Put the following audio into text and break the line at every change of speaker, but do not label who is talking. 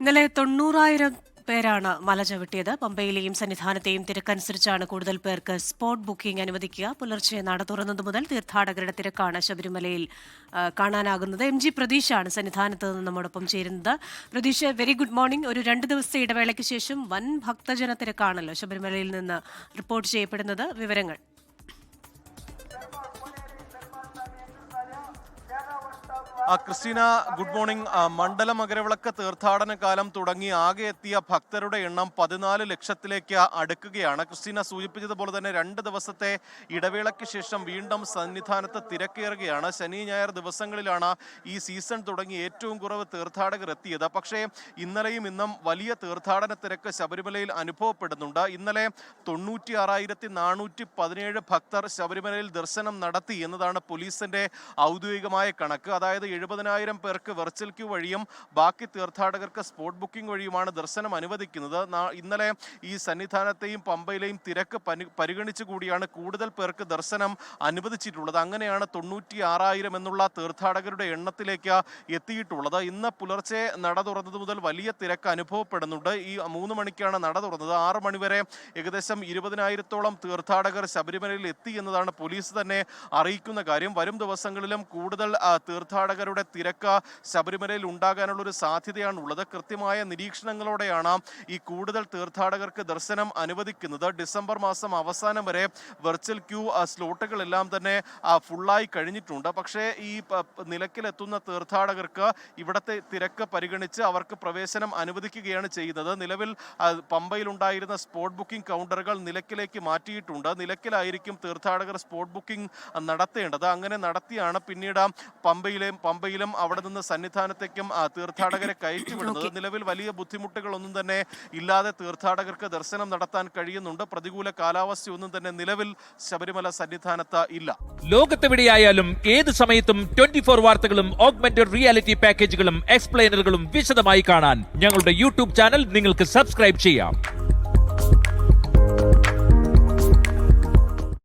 ഇന്നലെ തൊണ്ണൂറായിരം പേരാണ് മല ചവിട്ടിയത്. പമ്പയിലെയും സന്നിധാനത്തെയും തിരക്കനുസരിച്ചാണ് കൂടുതൽ പേർക്ക് സ്പോട്ട് ബുക്കിംഗ് അനുവദിക്കുക. പുലർച്ചെ നട തുറന്നതു മുതൽ തീർത്ഥാടകരുടെ തിരക്കാണ് ശബരിമലയിൽ കാണാനാകുന്നത്. എം ജി പ്രതീഷാണ് സന്നിധാനത്ത് നിന്ന് നമ്മോടൊപ്പം ചേരുന്നത്. പ്രതീഷ് വെരി ഗുഡ് മോർണിംഗ് ഒരു രണ്ട് ദിവസത്തെ ഇടവേളയ്ക്ക് ശേഷം വൻ ഭക്തജന തിരക്കാണല്ലോ ശബരിമലയിൽ നിന്ന് റിപ്പോർട്ട് ചെയ്യപ്പെടുന്നത്. വിവരങ്ങൾ
Christina good morning. Mandala Makaravilakku തീർത്ഥാടന കാലം തുടങ്ങി ആകെ എത്തിയ ഭക്തരുടെ എണ്ണം പതിനാല് ലക്ഷത്തിലേക്ക് അടുക്കുകയാണ്. ക്രിസ്റ്റീന സൂചിപ്പിച്ചതുപോലെ തന്നെ രണ്ട് ദിവസത്തെ ഇടവേളയ്ക്ക് ശേഷം വീണ്ടും സന്നിധാനത്ത് തിരക്കേറുകയാണ്. ശനി ഞായർ ദിവസങ്ങളിലാണ് ഈ സീസൺ തുടങ്ങി ഏറ്റവും കുറവ് തീർത്ഥാടകർ എത്തിയത്. പക്ഷേ ഇന്നലെയും ഇന്നും വലിയ തീർത്ഥാടന തിരക്ക് ശബരിമലയിൽ അനുഭവപ്പെടുന്നുണ്ട്. ഇന്നലെ തൊണ്ണൂറ്റി ആറായിരത്തി നാനൂറ്റി പതിനേഴ് ഭക്തർ ശബരിമലയിൽ ദർശനം നടത്തി എന്നതാണ് പോലീസിന്റെ ഔദ്യോഗികമായ കണക്ക്. അതായത് എഴുപതിനായിരം പേർക്ക് വെർച്വൽ ക്യൂ വഴിയും ബാക്കി തീർത്ഥാടകർക്ക് സ്പോട്ട് ബുക്കിംഗ് വഴിയുമാണ് ദർശനം അനുവദിക്കുന്നത്. ഇന്നലെ ഈ സന്നിധാനത്തെയും പമ്പയിലെയും തിരക്ക് പരിഗണിച്ചു കൂടിയാണ് കൂടുതൽ പേർക്ക് ദർശനം അനുവദിച്ചിട്ടുള്ളത്. അങ്ങനെയാണ് തൊണ്ണൂറ്റി ആറായിരം എന്നുള്ള തീർത്ഥാടകരുടെ എണ്ണത്തിലേക്ക് എത്തിയിട്ടുള്ളത്. ഇന്ന് പുലർച്ചെ നട തുറന്നത് മുതൽ വലിയ തിരക്ക് അനുഭവപ്പെടുന്നുണ്ട്. ഈ മൂന്ന് മണിക്കാണ് നട തുറന്നത്. ആറ് മണിവരെ ഏകദേശം ഇരുപതിനായിരത്തോളം തീർത്ഥാടകർ ശബരിമലയിൽ എത്തി എന്നതാണ് പോലീസ് തന്നെ അറിയിക്കുന്ന കാര്യം. വരും ദിവസങ്ങളിലും കൂടുതൽ ആ, തീർത്ഥാടകരുടെ തിരക്ക് ശബരിമലയിൽ ഉണ്ടാകാനുള്ള ഒരു സാധ്യതയാണ് ഉള്ളത് കൃത്യമായ നിരീക്ഷണങ്ങളോടെയാണ് ഈ കൂടുതൽ തീർത്ഥാടകർക്ക് ദർശനം അനുവദിക്കുന്നത്. ഡിസംബർ മാസം അവസാനം വരെ വെർച്വൽ ക്യൂ സ്ലോട്ടുകളെല്ലാം തന്നെ ഫുള്ളായി കഴിഞ്ഞിട്ടുണ്ട്. പക്ഷേ ഈ പ- തീർത്ഥാടകർക്ക് ഇവിടത്തെ തിരക്ക് പരിഗണിച്ച് അവർക്ക് പ്രവേശനം അനുവദിക്കുകയാണ് ചെയ്യുന്നത്. നിലവിൽ പമ്പയിലുണ്ടായിരുന്ന സ്പോട്ട് ബുക്കിംഗ് കൗണ്ടറുകൾ നിലക്കിലേക്ക് മാറ്റിയിട്ടുണ്ട്. നിലക്കിലായിരിക്കും തീർത്ഥാടകർ സ്പോട്ട് ബുക്കിംഗ് നടത്തേണ്ടത്. അങ്ങനെ നടത്തിയാണ് പിന്നീട് പമ്പയിലെയും പമ്പയിലും അവിടെ നിന്ന് സന്നിധാനത്തേക്കും ആ, തീർത്ഥാടകരെ കയറ്റിവിടുന്നത് നിലവിൽ വലിയ ബുദ്ധിമുട്ടുകളൊന്നും തന്നെ ഇല്ലാതെ തീർത്ഥാടകർക്ക് ദർശനം നടത്താൻ കഴിയുന്നുണ്ട്. പ്രതികൂല കാലാവസ്ഥയൊന്നും തന്നെ നിലവിൽ ശബരിമല സന്നിധാനത്ത് ഇല്ല.
ലോകത്തെവിടെയായാലും ഏത് സമയത്തും ട്വന്റി ഫോർ വാർത്തകളും ഓഗ്മെന്റഡ് റിയാലിറ്റി പാക്കേജുകളും എക്സ്പ്ലെയിനറുകളും വിശദമായി കാണാൻ ഞങ്ങളുടെ യൂട്യൂബ് ചാനൽ നിങ്ങൾക്ക് സബ്സ്ക്രൈബ് ചെയ്യാം.